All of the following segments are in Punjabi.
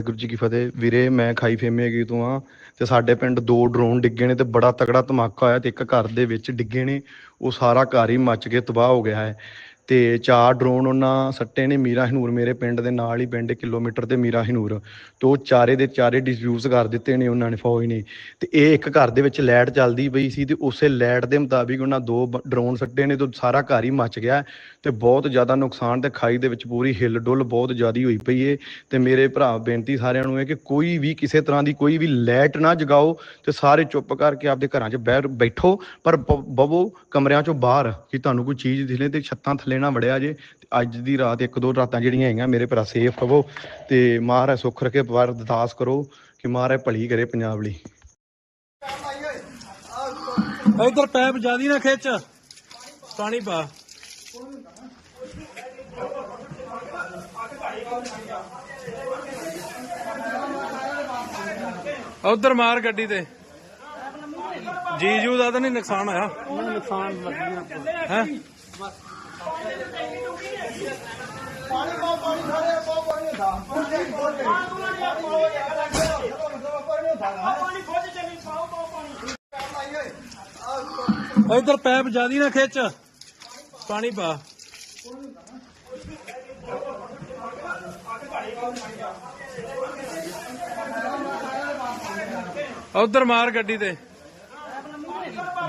ਵਾਹਿਗੁਰੂ ਜੀ ਕੀ ਫਤਿਹ। ਵੀਰੇ, ਮੈਂ ਖਾਈ ਫੇਮੇ ਹੈਗੀ ਤੋਂ ਆ ਤੇ ਸਾਡੇ ਪਿੰਡ ਦੋ ਡਰੋਨ ਡਿੱਗੇ ਨੇ ਤੇ ਬੜਾ ਤਕੜਾ ਧਮਾਕਾ ਹੋਇਆ ਤੇ ਇੱਕ ਘਰ ਦੇ ਵਿੱਚ ਡਿੱਗੇ ਨੇ। ਉਹ ਸਾਰਾ ਘਰ ਹੀ ਮੱਚ ਕੇ ਤਬਾਹ ਹੋ ਗਿਆ ਹੈ। ਤੇ ਚਾਰ ਡਰੋਨ ਉਹਨਾਂ ਸੱਟੇ ਨੇ ਮੀਰਾ ਹਨੂਰ, ਮੇਰੇ ਪਿੰਡ ਦੇ ਨਾਲ ਹੀ ਪਿੰਡ ਕਿਲੋਮੀਟਰ ਤੇ ਮੀਰਾ ਹਨੂਰ। ਤੇ ਉਹ ਚਾਰੇ ਦੇ ਚਾਰੇ ਡਿਸਯੂਜ਼ ਕਰ ਦਿੱਤੇ ਨੇ ਉਹਨਾਂ ਨੇ, ਫੌਜ ਨੇ। ਤੇ ਇਹ ਇੱਕ ਘਰ ਦੇ ਵਿੱਚ ਲਾਈਟ ਚੱਲਦੀ ਪਈ ਸੀ ਤੇ ਉਸੇ ਲਾਈਟ ਦੇ ਮੁਤਾਬਿਕ ਉਹਨਾਂ ਦੋ ਬ- ਡਰੋਨ ਸੱਟੇ ਨੇ ਤੇ ਸਾਰਾ ਘਰ ਹੀ ਮੱਚ ਗਿਆ। ਤੇ ਬਹੁਤ ਜ਼ਿਆਦਾ ਨੁਕਸਾਨ ਤੇ ਖਾਈ ਦੇ ਵਿੱਚ ਪੂਰੀ ਹਿੱਲ ਡੁੱਲ ਬਹੁਤ ਜ਼ਿਆਦੀ ਹੋਈ ਪਈ ਏ। ਤੇ ਮੇਰੇ ਭਰਾ, ਬੇਨਤੀ ਸਾਰਿਆਂ ਨੂੰ ਹੈ ਕਿ ਕੋਈ ਵੀ ਕਿਸੇ ਤਰ੍ਹਾਂ ਦੀ ਕੋਈ ਵੀ ਲਾਈਟ ਨਾ ਜਗਾਓ ਤੇ ਸਾਰੇ ਚੁੱਪ ਕਰਕੇ ਆਪਦੇ ਘਰਾਂ 'ਚ ਬਹਿ, ਬੈਠੋ, ਪਰ ਬ- ਬਵੋ ਕਮਰਿਆਂ 'ਚੋਂ ਬਾਹਰ ਕਿ ਤੁਹਾਨੂੰ ਕੋਈ ਚੀਜ਼ ਦਿਖਲੇ ਤੇ ਛੱਤਾਂ ਥੱਲੇ ਨਾ ਵੜਿਆ ਜੇ ਤੇ ਅੱਜ ਦੀ ਰਾਤ ਇੱਕ ਦੋ ਰਾਤਾਂ ਜਿਹੜੀਆਂ ਹੈਗੀਆਂ ਮੇਰੇ ਭਰਾ ਸੇਫ ਰਵੋ ਤੇ ਮਹਾਰਾਜ ਸੁੱਖ ਰੱਖੇ ਪਵਾਰ ਅਰਦਾਸ ਕਰੋ ਕਿ ਮਹਾਰਾਜ ਭਲੀ ਕਰੇ ਪੰਜਾਬ ਲਈ ਇਧਰ ਪੈਪ ਜਿਆਦੀ ਨਾ ਖਿੱਚ। ਪਾਣੀ ਪਾ। ਉਧਰ ਮਾਰ ਗੱਡੀ ਤੇ। ਜੀਜੂ ਦਾ ਤਾਂ ਨਹੀਂ ਨੁਕਸਾਨ ਹੋਇਆ। ਨੁਕਸਾਨ ਲੱਗੀਆਂ ਹੈ? ਇਧਰ ਪੈਪ ਜਿਆਦੀ ਨਾ ਖਿੱਚ। ਪਾਣੀ ਪਾ। ਉਧਰ ਮਾਰ ਗੱਡੀ ਤੇ।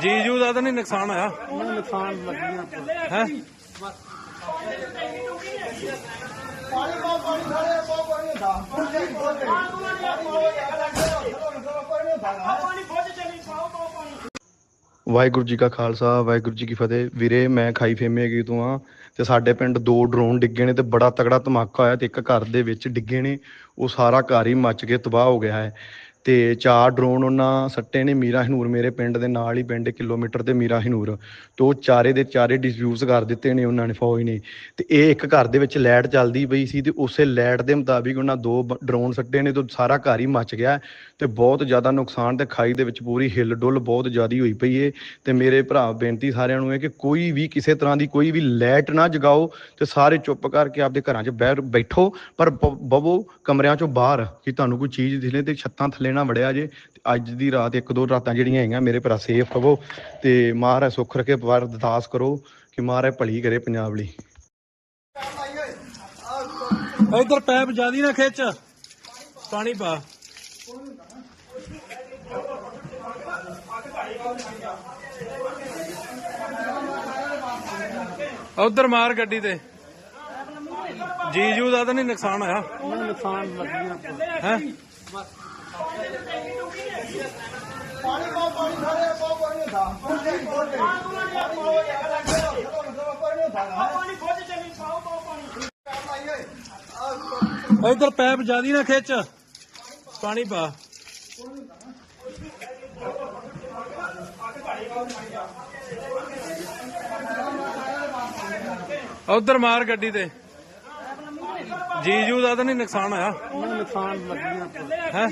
ਜੀਜੂ ਦਾ ਤਾਂ ਨਹੀਂ ਨੁਕਸਾਨ ਹੋਇਆ। ਨੁਕਸਾਨ ਲੱਗੀਆਂ ਹੈ? ਵਾਹਿਗੁਰੂ ਜੀ ਕਾ ਖਾਲਸਾ, ਵਾਹਿਗੁਰੂ ਜੀ ਕੀ ਫਤਿਹ। ਵੀਰੇ, ਮੈਂ ਖਾਈ ਫੇਮੇ ਹੈਗੀ ਤੋਂ ਆ ਤੇ ਸਾਡੇ ਪਿੰਡ ਦੋ ਡਰੋਨ ਡਿੱਗੇ ਨੇ ਤੇ ਬੜਾ ਤਕੜਾ ਧਮਾਕਾ ਹੋਇਆ ਤੇ ਇੱਕ ਘਰ ਦੇ ਵਿੱਚ ਡਿੱਗੇ ਨੇ। ਉਹ ਸਾਰਾ ਘਰ ਹੀ ਮੱਚ ਕੇ ਤਬਾਹ ਹੋ ਗਿਆ ਹੈ। ਤੇ ਚਾਰ ਡਰੋਨ ਉਹਨਾਂ ਸੱਟੇ ਨੇ ਮੀਰਾ ਹਨੂਰ ਮੇਰੇ ਪਿੰਡ ਦੇ ਨਾਲ ਹੀ, ਪਿੰਡ ਕਿਲੋਮੀਟਰ ਤੇ ਮੀਰਾ ਹਨੂਰ। ਤੇ ਉਹ ਚਾਰੇ ਦੇ ਚਾਰੇ ਡਿਸਯੂਜ਼ ਕਰ ਦਿੱਤੇ ਨੇ ਉਹਨਾਂ ਨੇ, ਫੌਜ ਨੇ। ਤੇ ਇਹ ਇੱਕ ਘਰ ਦੇ ਵਿੱਚ ਲਾਈਟ ਚੱਲਦੀ ਪਈ ਸੀ ਤੇ ਉਸੇ ਲਾਈਟ ਦੇ ਮੁਤਾਬਿਕ ਉਹਨਾਂ ਦੋ ਬ- ਡਰੋਨ ਸੱਟੇ ਨੇ ਤੇ ਸਾਰਾ ਘਰ ਹੀ ਮੱਚ ਗਿਆ। ਤੇ ਬਹੁਤ ਜ਼ਿਆਦਾ ਨੁਕਸਾਨ ਤੇ ਖਾਈ ਦੇ ਵਿੱਚ ਪੂਰੀ ਹਿੱਲ ਡੁੱਲ ਬਹੁਤ ਜ਼ਿਆਦੀ ਹੋਈ ਪਈ ਏ। ਤੇ ਮੇਰੇ ਭਰਾ ਬੇਨਤੀ ਸਾਰਿਆਂ ਨੂੰ ਹੈ ਕਿ ਕੋਈ ਵੀ ਕਿਸੇ ਤਰ੍ਹਾਂ ਦੀ ਕੋਈ ਵੀ ਲਾਈਟ ਨਾ ਜਗਾਓ ਤੇ ਸਾਰੇ ਚੁੱਪ ਕਰਕੇ ਆਪਦੇ ਘਰਾਂ 'ਚ ਬਹਿ ਬੈਠੋ, ਪਰ ਬ- ਬਵੋ ਕਮਰਿਆਂ 'ਚੋਂ ਬਾਹਰ ਕਿ ਤੁਹਾਨੂੰ ਕੋਈ ਚੀਜ਼ ਦਿਖਲੇ ਤੇ ਛੱਤਾਂ ਥੱਲੇ ਨਾ ਵੜਿਆ ਜੇ ਅੱਜ ਦੀ ਰਾਤ ਇੱਕ ਦੋ ਰਾਤਾਂ ਜਿਹੜੀਆਂ ਹੈਗੀਆਂ ਮੇਰੇ ਭਰਾ ਸੇਫ ਰਵੋ ਤੇ ਮਹਾਰਾਜ ਸੁੱਖ ਰੱਖੇ ਪਵਾਰ ਅਰਦਾਸ ਕਰੋ ਕਿ ਮਹਾਰਾਜ ਭਲੀ ਕਰੇ ਪੰਜਾਬ ਲਈ। ਇਧਰ ਪੈਪ ਜਿਆਦੀ ਨਾ ਖਿੱਚ ਪਾਣੀ ਪਾ। ਉਧਰ ਮਾਰ ਗੱਡੀ ਤੇ। ਜੀਜੂ ਦਾ ਤਾਂ ਨਹੀਂ ਨੁਕਸਾਨ ਹੋਇਆ। ਨੁਕਸਾਨ ਲੱਗੀਆਂ ਹੈ? ਇਧਰ ਪੈਪ ਜਿਆਦੀ ਨਾ ਖਿੱਚ। ਪਾਣੀ ਪਾ। ਉਧਰ ਮਾਰ ਗੱਡੀ ਤੇ। ਜੀਜੂ ਦਾ ਤਾਂ ਨਹੀਂ ਨੁਕਸਾਨ ਹੋਇਆ। ਨੁਕਸਾਨ ਲੱਗੀਆਂ ਹੈ?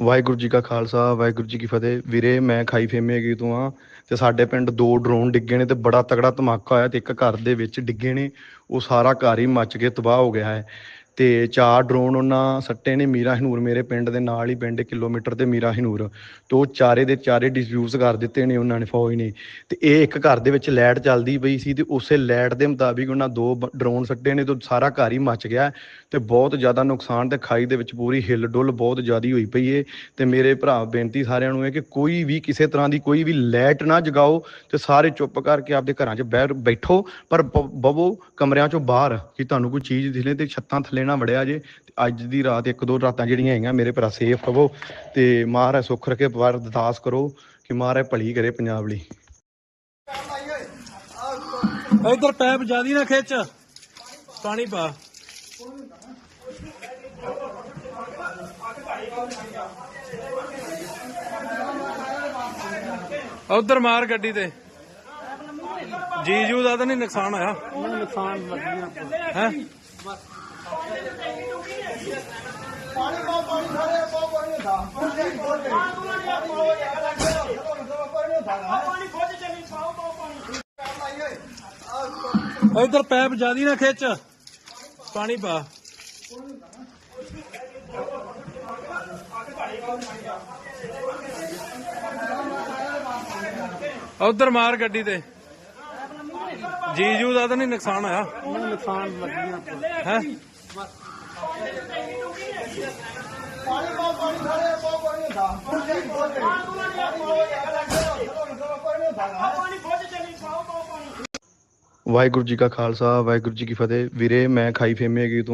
ਵਾਹਿਗੁਰੂ ਜੀ ਕਾ ਖਾਲਸਾ, ਵਾਹਿਗੁਰੂ ਜੀ ਕੀ ਫਤਿਹ। ਵੀਰੇ, ਮੈਂ ਖਾਈ ਫੇਮੇ ਹੈਗੀ ਤੋਂ ਆ ਤੇ ਸਾਡੇ ਪਿੰਡ ਦੋ ਡਰੋਨ ਡਿੱਗੇ ਨੇ ਤੇ ਬੜਾ ਤਕੜਾ ਧਮਾਕਾ ਹੋਇਆ ਤੇ ਇੱਕ ਘਰ ਦੇ ਵਿੱਚ ਡਿੱਗੇ ਨੇ। ਉਹ ਸਾਰਾ ਘਰ ਹੀ ਮੱਚ ਕੇ ਤਬਾਹ ਹੋ ਗਿਆ ਹੈ। ਤੇ ਚਾਰ ਡਰੋਨ ਉਹਨਾਂ ਸੱਟੇ ਨੇ ਮੀਰਾ ਹਨੂਰ, ਮੇਰੇ ਪਿੰਡ ਦੇ ਨਾਲ ਹੀ ਪਿੰਡ ਕਿਲੋਮੀਟਰ ਤੇ ਮੀਰਾ ਹਨੂਰ। ਤੇ ਉਹ ਚਾਰੇ ਦੇ ਚਾਰੇ ਡਿਸਯੂਜ਼ ਕਰ ਦਿੱਤੇ ਨੇ ਉਹਨਾਂ ਨੇ, ਫੌਜ ਨੇ। ਤੇ ਇਹ ਇੱਕ ਘਰ ਦੇ ਵਿੱਚ ਲਾਈਟ ਚੱਲਦੀ ਪਈ ਸੀ ਤੇ ਉਸੇ ਲਾਈਟ ਦੇ ਮੁਤਾਬਿਕ ਉਹਨਾਂ ਦੋ ਬ- ਡਰੋਨ ਸੱਟੇ ਨੇ ਤੇ ਸਾਰਾ ਘਰ ਹੀ ਮੱਚ ਗਿਆ। ਤੇ ਬਹੁਤ ਜ਼ਿਆਦਾ ਨੁਕਸਾਨ ਤੇ ਖਾਈ ਦੇ ਵਿੱਚ ਪੂਰੀ ਹਿੱਲ ਡੁੱਲ ਬਹੁਤ ਜ਼ਿਆਦੀ ਹੋਈ ਪਈ ਏ। ਤੇ ਮੇਰੇ ਭਰਾ, ਬੇਨਤੀ ਸਾਰਿਆਂ ਨੂੰ ਹੈ ਕਿ ਕੋਈ ਵੀ ਕਿਸੇ ਤਰ੍ਹਾਂ ਦੀ ਕੋਈ ਵੀ ਲਾਈਟ ਨਾ ਜਗਾਓ ਤੇ ਸਾਰੇ ਚੁੱਪ ਕਰਕੇ ਆਪਦੇ ਘਰਾਂ 'ਚ ਬਹਿ, ਬੈਠੋ, ਪਰ ਬ- ਬਵੋ ਕਮਰਿਆਂ 'ਚੋਂ ਬਾਹਰ ਕਿ ਤੁਹਾਨੂੰ ਕੋਈ ਚੀਜ਼ ਦਿਖਲੇ ਤੇ ਛੱਤਾਂ ਥੱਲੇ ਨਾ ਵੜਿਆ ਜੇ ਅੱਜ ਦੀ ਰਾਤ ਇੱਕ ਦੋ ਰਾਤਾਂ ਜਿਹੜੀਆਂ ਹੈਗੀਆਂ ਮੇਰੇ ਭਰਾ ਸੇਫ ਰਵੋ ਤੇ ਮਹਾਰਾਜ ਸੁੱਖ ਰੱਖੇ ਪਵਾਰ ਅਰਦਾਸ ਕਰੋ ਕਿ ਮਹਾਰਾਜ ਭਲੀ ਕਰੇ ਪੰਜਾਬ ਲਈ। ਇਧਰ ਪੈਪ ਜਿਆਦੀ ਨਾ ਖਿੱਚ ਪਾਣੀ ਪਾ। ਉਧਰ ਮਾਰ ਗੱਡੀ ਤੇ। ਜੀਜੂ ਦਾ ਤਾਂ ਨਹੀਂ ਨੁਕਸਾਨ ਹੋਇਆ। ਨੁਕਸਾਨ ਲੱਗੀਆਂ ਹੈ? ਪਾਣੀ ਪਾਣੀ ਸਾਰੇ ਪਾਣੀ ਦਾ ਇਧਰ ਪੈਪ ਜਿਆਦੀ ਨਾ ਖਿੱਚ। ਪਾਣੀ ਪਾ। ਉਧਰ ਮਾਰ ਗੱਡੀ ਤੇ। ਜੀਜੂ ਦਾ ਤਾਂ ਨਹੀਂ ਨੁਕਸਾਨ ਹੋਇਆ। ਨੁਕਸਾਨ ਲੱਗੀਆਂ। ਹੈ? ਵਾਹਿਗੁਰੂ ਜੀ ਕਾ ਖਾਲਸਾ ਵਾਹਿਗੁਰੂ ਜੀ ਕੀ ਫਤਿਹ ਵੀਰੇ ਮੈਂ ਖਾਈ ਫੇਮੇ ਹੈਗੀ ਤੋਂ